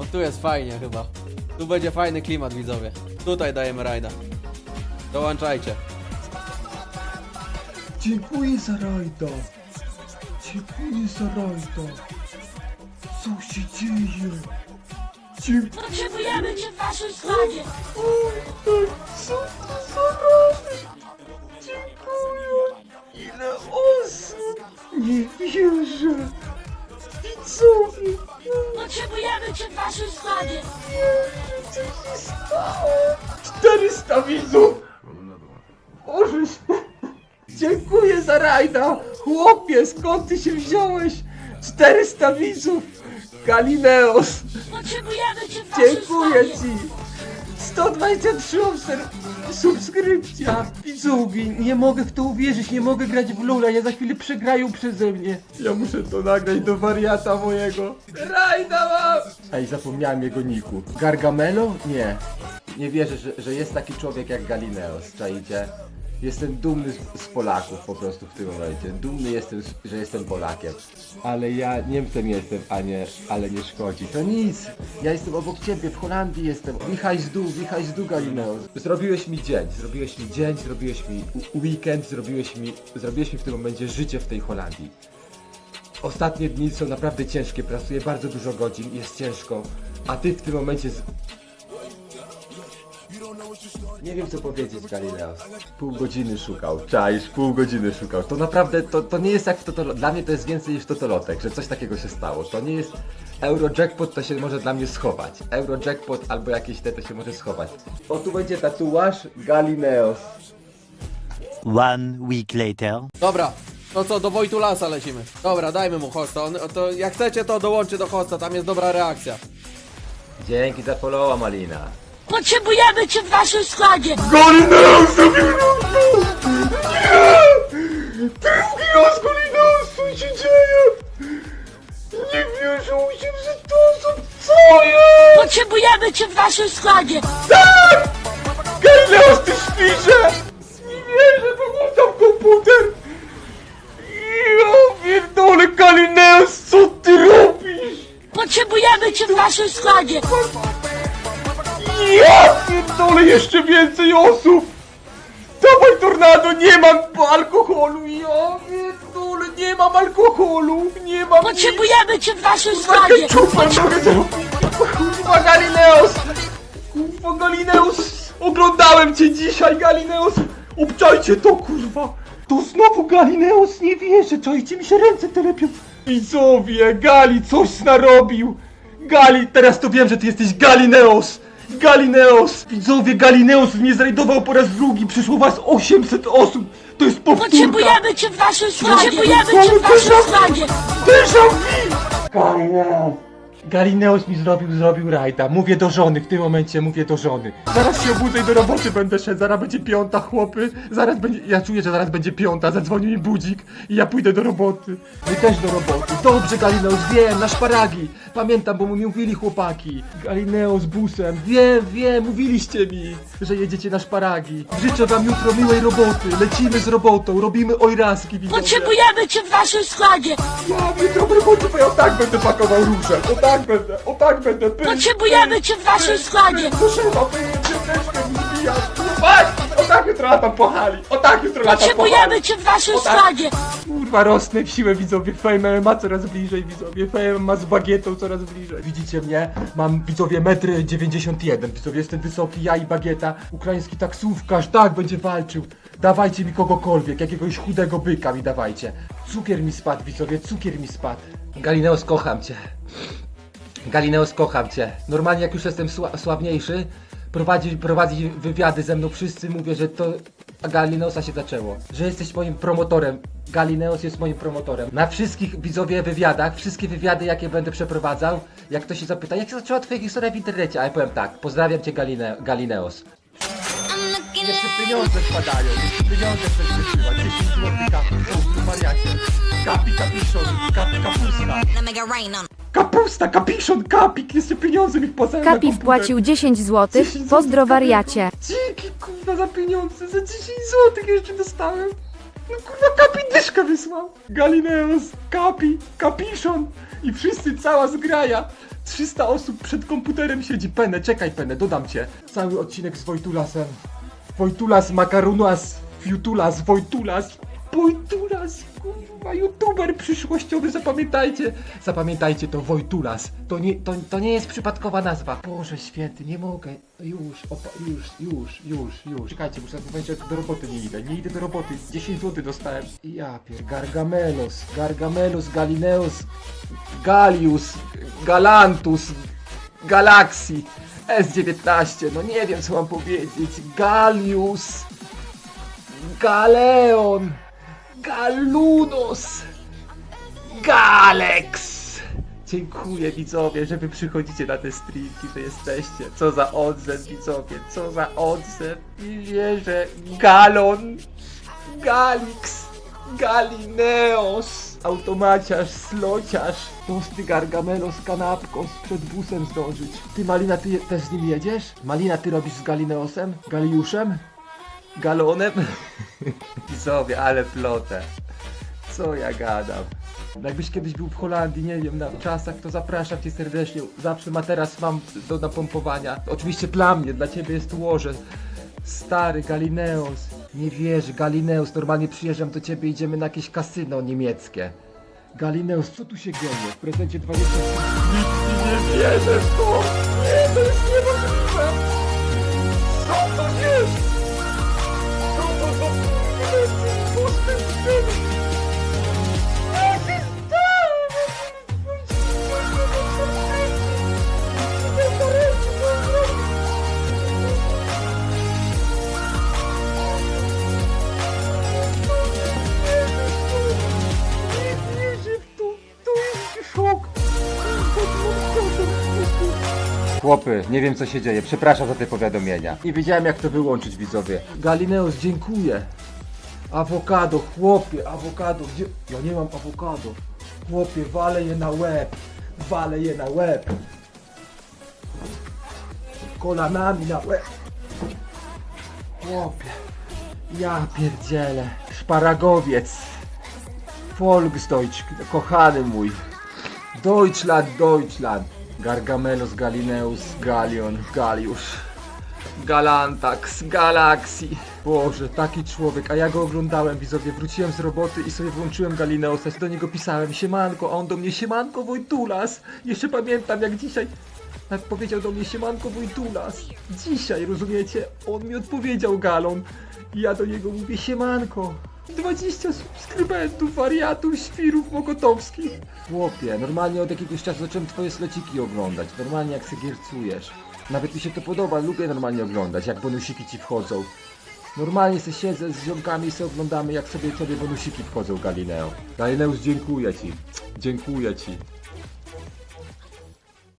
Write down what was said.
No tu jest fajnie chyba. Tu będzie fajny klimat widzowie. Tutaj dajemy rajda. Dołączajcie. Dziękuję za rajda. Dziękuję za rajda. Co się dzieje? Dziękuję. Potrzebujemy cię w naszym składzie! Oj, co to za rajda? Dziękuję. Ile osób? Nie wierzę. Widzowie. Potrzebujemy cię w naszym składzie! Co się stało? 400 widzów! Boże, dziękuję za rajda! Chłopie, skąd ty się wziąłeś? 400 widzów! Galineos! Potrzebujemy cię w naszym Dziękuję składzie! ci! 123 obser... subskrypcja! Widzowie, nie mogę w to uwierzyć, nie mogę grać w Lula, ja za chwilę przegrają przeze mnie. Ja muszę to nagrać do wariata mojego. Rajda mam! Ej, zapomniałem jego niku. Gargamelo? Nie. Nie wierzę, że, że jest taki człowiek jak Galineos, czajcie? Jestem dumny z, Polaków po prostu w tym momencie. Dumny jestem, że jestem Polakiem. Ale ja Niemcem jestem, a nie, ale nie szkodzi. To nic. Ja jestem obok ciebie, w Holandii jestem. Wichaj z dół, wichaj z dół. Zrobiłeś mi dzień, zrobiłeś mi dzień, zrobiłeś mi weekend, zrobiłeś mi, zrobiłeś mi w tym momencie życie w tej Holandii. Ostatnie dni są naprawdę ciężkie, pracuję bardzo dużo godzin, jest ciężko, a ty w tym momencie z... Nie wiem co powiedzieć Galileos. Pół godziny szukał, czaisz, pół godziny szukał. To naprawdę, to, to nie jest jak w Totolo... Dla mnie to jest więcej niż Totolotek, że coś takiego się stało. To nie jest... Eurojackpot to się może dla mnie schować. Eurojackpot albo jakieś te to się może schować. O tu będzie tatuaż Galileos. One week later. Dobra, to co, do Wojtulasa lecimy. Dobra, dajmy mu hosta. On, to jak chcecie, to dołączy do hosta, tam jest dobra reakcja. Dzięki za followa Malina. Potrzebujemy cię w naszym składzie! Zrobił Nie! Drugi raz Galineus, co się dzieje? Nie wierzę, 800 osób, co jest? Potrzebujemy cię w naszym składzie! Tak! Galineus, ty śpisze! Nie wierzę, wyłączam komputer! Ja pierdolę, Galineus, co ty robisz? Potrzebujemy cię w naszym składzie! Ja pierdolę, jeszcze więcej osób! Dawaj tornado, nie mam alkoholu, ja pierdolę, nie mam alkoholu, nie mam. Potrzebujemy cię w naszym składzie! mogę zrobić. Kurwa Galineos! Kurwa Galineos! Oglądałem cię dzisiaj, Galineos! Obczajcie to, kurwa! To znowu Galineos, nie wierzę, czajcie mi się ręce telepią. Widzowie, Gali coś narobił! Gali, teraz to wiem, że ty jesteś Galineos! Galineos! Widzowie, Galineos mnie zrajdował po raz drugi, przyszło was 800 osób! To jest powtórka! Potrzebujemy cię w naszym składzie! Potrzebujemy cię w naszym składzie! Déjà vu! Galineos! Galineos mi zrobił, zrobił rajda. Mówię do żony, w tym momencie mówię do żony. Zaraz się obudzę i do roboty będę szedł, zaraz będzie piąta, chłopy. Zaraz będzie, ja czuję, że zaraz będzie piąta, zadzwoni mi budzik i ja pójdę do roboty. Wy też do roboty. Dobrze, Galineos, wiem, na szparagi. Pamiętam, bo mi mówili chłopaki. Galineos busem, wiem, wiem, mówiliście mi, że jedziecie na szparagi. Życzę wam jutro miłej roboty. Lecimy z robotą, robimy ojraski, widzowie. Potrzebujemy cię w naszym składzie! Ja jutro w robocie, bo ja tak będę pakował róże. O tak będę, o tak będę. Pyk, Potrzebujemy cię w naszym składzie! Mi. Chłopaki, o tak jutro latam po hali. O tak jutro latam po hali. Potrzebujemy cię w naszym O tak. składzie! Kurwa, rosnę w siłę, widzowie. Fame ma coraz bliżej, widzowie. Fame ma z bagietą coraz bliżej. Widzicie mnie? Mam, widzowie, metr 91. Widzowie, jestem wysoki, ja i bagieta. Ukraiński taksówkarz, tak, będzie walczył. Dawajcie mi kogokolwiek, jakiegoś chudego byka mi dawajcie. Cukier mi spadł, widzowie, cukier mi spadł. Galineos, kocham cię. Galineos, kocham cię. Normalnie jak już jestem sła sławniejszy, prowadzi, prowadzi wywiady ze mną wszyscy, mówię, że to Galineosa się zaczęło. Że jesteś moim promotorem. Galineos jest moim promotorem. Na wszystkich widzowie wywiadach, wszystkie wywiady jakie będę przeprowadzał, jak ktoś się zapyta, jak się zaczęła twoja historia w internecie, a ja powiem tak, pozdrawiam cię Galine Galineos. Jeszcze pieniądze wpadają, jeszcze pieniądze wysyłać, 10 zł kapi, o, wariacie. Kapi, kapiszon, kapi, kapusta. Kapusta, kapiszon, kapik, jeszcze pieniądze mi wpłacają na Kapi komputer. wpłacił 10 zł. 10 Pozdro złotych, wariacie. Dzięki kurwa za pieniądze, za 10 złotych jeszcze dostałem. No kurwa Kapi dyszkę wysłał. Galineus, Kapi, Kapiszon i wszyscy cała zgraja. 300 osób przed komputerem siedzi. Penę, czekaj Penę, dodam cię. Cały odcinek z Wojtulasem. Wojtulas, Makarunas, Fiutulas, Wojtulas, Wojtulas, kurwa, youtuber przyszłościowy, zapamiętajcie. Zapamiętajcie to, Wojtulas. To nie, to, to nie jest przypadkowa nazwa. Boże święty, nie mogę. Już, opa, już, już, już, już. Czekajcie, muszę że do roboty nie idę. Nie idę do roboty, 10 zł dostałem. Ja pier, Gargamelos, Gargamelos, Galineus, Galius, Galantus, Galaxy, S19, no nie wiem co mam powiedzieć. Galius, Galeon, Galunos, Galex. Dziękuję widzowie, że wy przychodzicie na te streamki, że jesteście. Co za odzew widzowie, co za odzew. I wierzę. Galon, Galix, Galineos, automaciarz, slociarz, tosty gargamelo z kanapką, przed busem zdążyć. Ty Malina, ty też z nim jedziesz? Malina, ty robisz z Galineosem? Galiuszem? Galonem? Widzowie, ale plotę. Co ja gadam? Jakbyś kiedyś był w Holandii, nie wiem, na czasach, to zapraszam cię serdecznie. Zawsze ma teraz mam do napompowania. Oczywiście dla mnie, dla ciebie jest łoże. Stary Galineus. Nie wierzę, Galineus. Normalnie przyjeżdżam do ciebie, idziemy na jakieś kasyno niemieckie. Galineus, co tu się dzieje? W prezencie 20 Nic nie wierzę w to! Nie, to jest niemożliwe! Co to jest? Chłopy, nie wiem co się dzieje, przepraszam za te powiadomienia. Nie wiedziałem jak to wyłączyć widzowie. Galineus, dziękuję. Awokado, chłopie, awokado, gdzie... Ja nie mam awokado. Chłopie, walę je na łeb. Walę je na łeb. Kolanami na łeb. Chłopie. Ja pierdzielę. Szparagowiec. Volksdeutsch, kochany mój. Deutschland, Deutschland. Gargamelos, Galineus, Galion, Galiusz. Galantax, Galaxy. Boże, taki człowiek, a ja go oglądałem, widzowie, wróciłem z roboty i sobie włączyłem Galineusa, do niego pisałem, siemanko, a on do mnie, siemanko Wojtulas. Jeszcze pamiętam jak dzisiaj, jak powiedział do mnie, siemanko Wojtulas. Dzisiaj, rozumiecie, on mi odpowiedział Galon i ja do niego mówię, siemanko. 20 subskrybentów, wariatów, świrów mokotowskich. Chłopie, normalnie od jakiegoś czasu zacząłem twoje sleciki oglądać. Normalnie jak se giercujesz. Nawet mi się to podoba, lubię normalnie oglądać, jak bonusiki ci wchodzą. Normalnie se siedzę z ziomkami i se oglądamy, jak sobie sobie bonusiki wchodzą, Galineo. Galineus, dziękuję ci. Dziękuję ci.